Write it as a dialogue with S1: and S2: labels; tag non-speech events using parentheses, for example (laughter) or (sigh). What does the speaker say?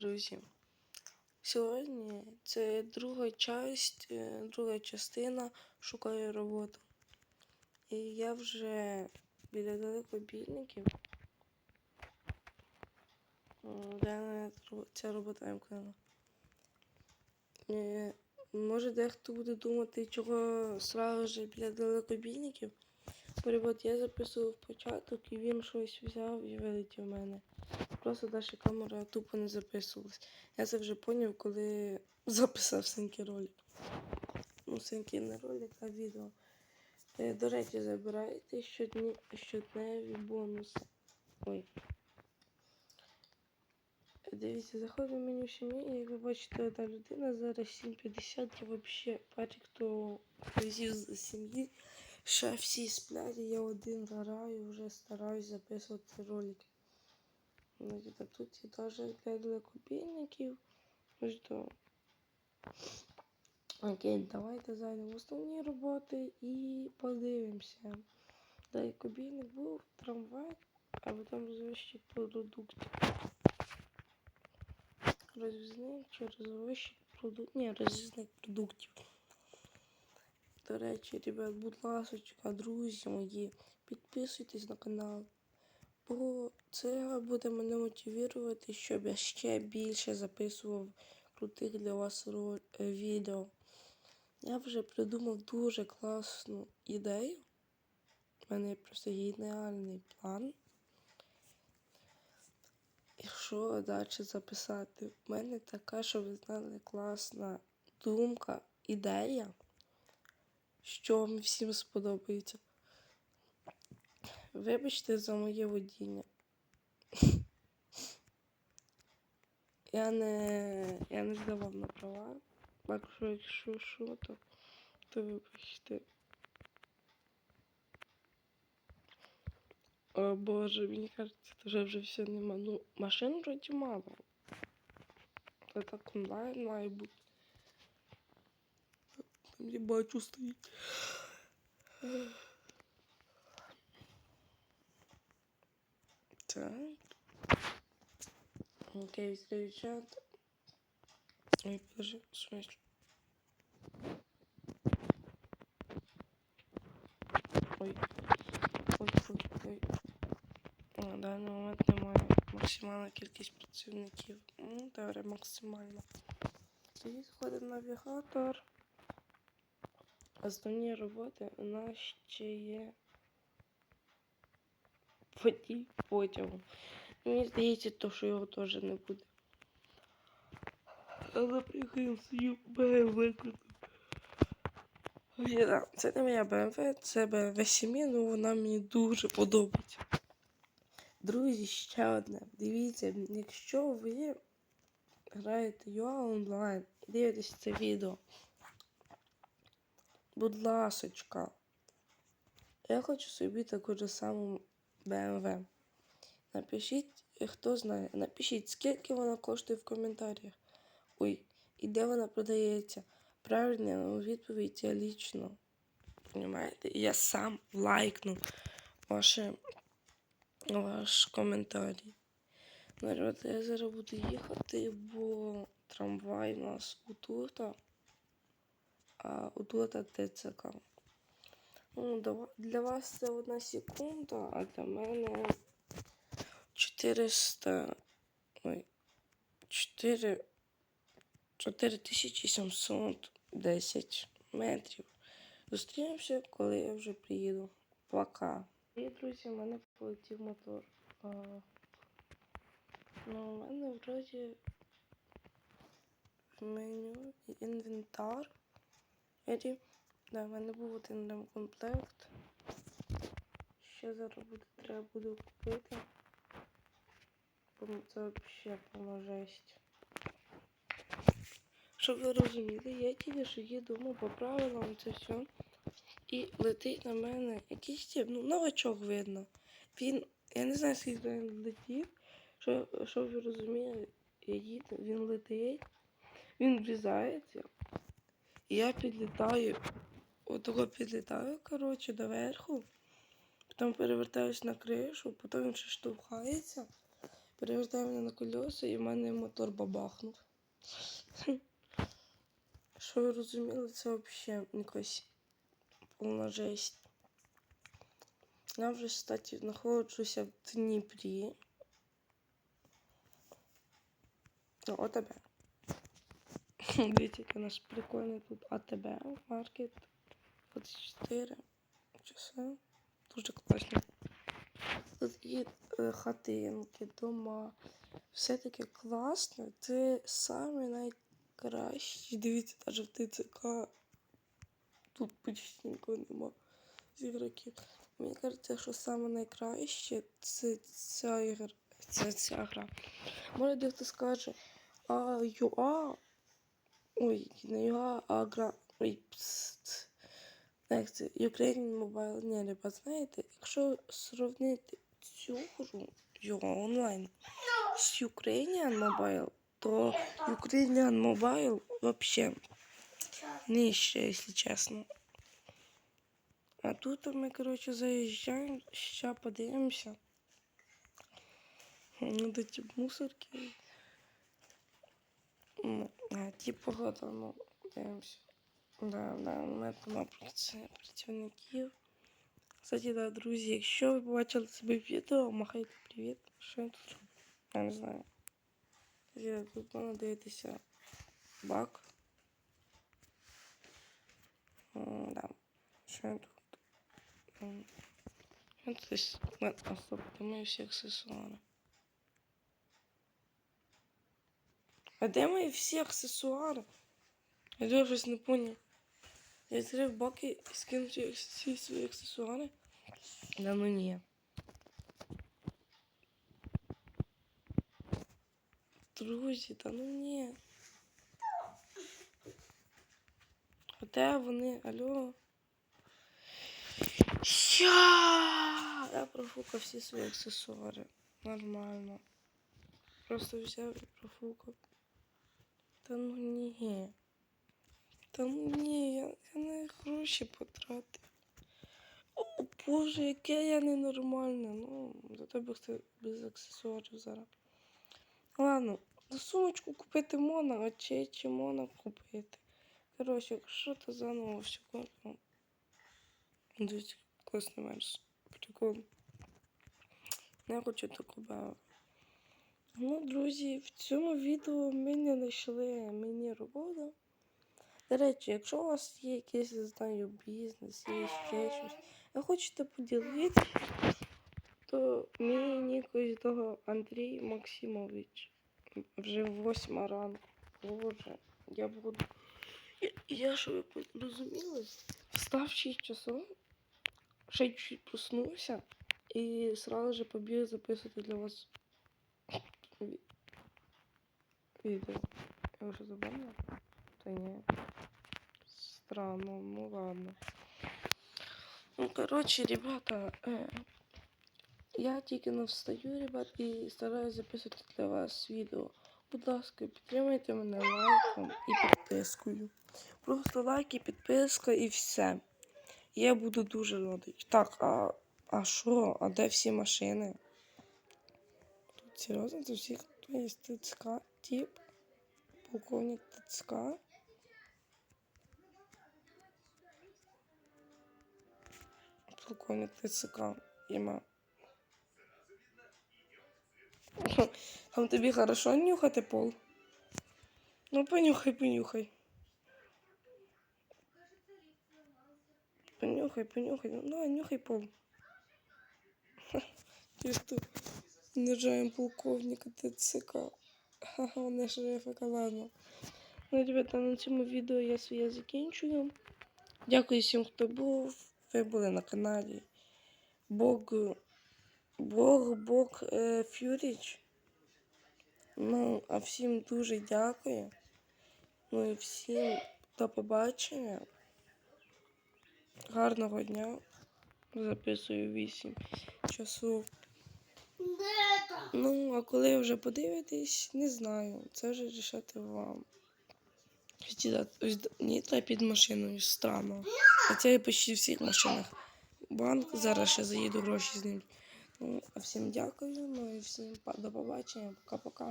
S1: Друзі, сьогодні це друга часть, е, друга частина шукаю роботу. І я вже біля далекобійників. Де ця робота вимкнена. Е, Може дехто буде думати, чого сразу же біля далекобійників. Перевод я записував початок і він щось взяв і вилетів в мене. Просто далі камера тупо не записувалась. Я це вже поняв, коли (laughs) записав синький ролик. Ну, синький не ролик, а відео. Е, До речі, забирайте щодні, щодневі бонуси. Ой. Дивіться, заходимо в меню сім'ї, і як ви бачите, одна людина зараз 7.50. Я взагалі перший, хто везів з сім'ї. Ще всі сплять, і я один граю, вже стараюсь записувати ролики. А тут є теж для. Ось то. Окей, давайте зайдемо в основні роботи і подивимося. Далекобійник був трамвай, а потім розвищик продуктів. Розвізник чи розвищик продуктів. Ні, розвізник продуктів. До речі, ребят, будь ласочка, друзі мої, підписуйтесь на канал. Бо це буде мене мотивувати, щоб я ще більше записував крутих для вас е, відео. Я вже придумав дуже класну ідею. У мене просто геніальний план. І що далі записати? У мене така, що ви знали, класна думка, ідея, що вам всім сподобається. Вибачте за моє водіння. Я не, я не здавав на права. Якщо якщо що, то, то вибачте. О боже, мені кажеться, вже вже все нема. Ну, машин вроді мало. Це так онлайн має бути. Там я бачу стоїть. Так. Окей, відкрию чат. Ой, подожди, в смысле? Ой. Ой, ой, ой. На даний момент немає максимальна кількість працівників. Ну, добре, максимально. Тоді заходимо в навігатор. Основні роботи у нас ще є водій потягу. Мені здається, то, що його теж не буде. Але приїхав свою БМВ. Це не моя БМВ, це БМВ 7, ну вона мені дуже подобається. Друзі, ще одне. Дивіться, якщо ви граєте UA онлайн і дивитесь це відео, будь ласочка, я хочу собі таку ж саму BMW. Напишіть, хто знає, напишіть, скільки вона коштує в коментарях. Ой, і де вона продається. Правильно, відповідь я лічно. Понимаєте? Я сам лайкну ваше, ваш коментарій. Народ, я зараз буду їхати, бо трамвай у нас у отут, а у отут ТЦК. Ну, для вас це одна секунда, а для мене 400. Ой. 4. 4710 метрів. Зустрінемося, коли я вже приїду. Пока. І, друзі, в мене полетів мотор. А, ну, у мене вроді в меню інвентар. Еді, да, в мене був один ремкомплект. Ще зараз буде, треба буде купити. Бо Це взагалі повна жесть. Щоб ви розуміли, я тільки що їду ну, по правилам це все. І летить на мене якийсь тип, ну, новачок видно. Він, я не знаю, скільки він летів. Що, щоб ви розуміли, я їду, він летить, він врізається. І я підлітаю, отого підлітаю, коротше, доверху. Потім перевертаюсь на кришу, потім він ще штовхається. перевертає мене на колеса і в мене мотор бабахнув. (laughs) Що ви розуміли, це взагалі якась повна жесть. Я вже, кстати, знаходжуся в Дніпрі. О, ОТБ. (laughs) Дивіться, у нас прикольний тут АТБ, маркет 24 часи. Дуже класно. Тут є е, хатинки, дома. Все таке класне. Це саме найкраще. Дивіться, навіть в ТЦК тут почти нікого нема з ігроків. Мені кажеться, що саме найкраще це ця ігра. Це ця гра. Може дехто скаже, а ЮА. Ой, не ЮА, а гра. Ой, пст. Це? Ukrainian Mobile. Ні, ребят, знаєте, якщо сравнити цю гру ЮА онлайн з Ukrainian Mobile, то Ukrainian Mobile вообще нижче, якщо чесно. А тут ми, коротше, заїжджаємо, ще подивимося. Ну, до ті мусорки. А погода, ну, дивимося. Да, да, у мене нема праці- працівників. Кстати, да, друзі, якщо ви побачили себе відео, махайте привіт. Що я тут роблю? Я не знаю. Я тут можна дивитися бак. М, Да. Що я тут? М, Я тут десь на особо мої всі аксесуари. А де мої всі аксесуари? Я дуже щось не поняв. Я відкрив баки і скинув всі свої аксесуари. Да ну ні. Друзі, та ну ні. А де вони? Алло? Я! Я профукав всі свої аксесуари. Нормально. Просто взяв і профукав. Та ну ні. Та ні, я, я на гроші потратив. О, Боже, яке я ненормальне. Ну, за тебе хто без аксесуарів зараз. Ладно, за сумочку купити можна, а чи, чи можна купити. Коротше, якщо то заново все купимо. Дивіться, класний мерс. Прикольно. Я хочу баву. Ну, друзі, в цьому відео ми не знайшли мені роботу. До речі, якщо у вас є якийсь, не знаю, бізнес, є ще щось, ви хочете поділитися, то мій нік ось того Андрій Максимович. Вже восьма ранку. Боже, я буду. Я, я що ви розуміли? Встав в 6 часов, ще чуть проснувся і сразу же побіг записувати для вас відео. Я вже забула? Та ні. Странно, ну ладно. Ну, короче, ребята, э, я тільки не встаю, ребят, і стараюсь записувати для вас відео. Будь ласка, підтримайте мене лайком і підпискою. Просто лайк і підписка і все. Я буду дуже радий. Так, а а що? А де всі машини? Тут серйозно, це всі хто є ТЦК, тип, полковник ТЦК. Полковник ТЦК. Іма. (laughs) Там тобі хорошо нюхати пол? Ну, понюхай, понюхай. Понюхай, понюхай. Ну, нюхай пол. Ти що? Унижаем полковника ТЦК. (laughs) Ха-ха, шерифика, ладно. Ну, ребята, на цьому відео я своє закінчую. Дякую всім, хто був. Ви були на каналі. Бог. Бог, Бог е, Фюріч. Ну, а всім дуже дякую. Ну і всім до побачення. Гарного дня. Записую 8 часов. Ну, а коли вже подивитесь, не знаю. Це вже рішати вам. Хоча, ось д- ні, та під машиною странно. Хоча я почти в всіх машинах. Банк зараз ще заїду гроші з ним. М, Всім дякую, ну і всім па- до побачення, пока-пока.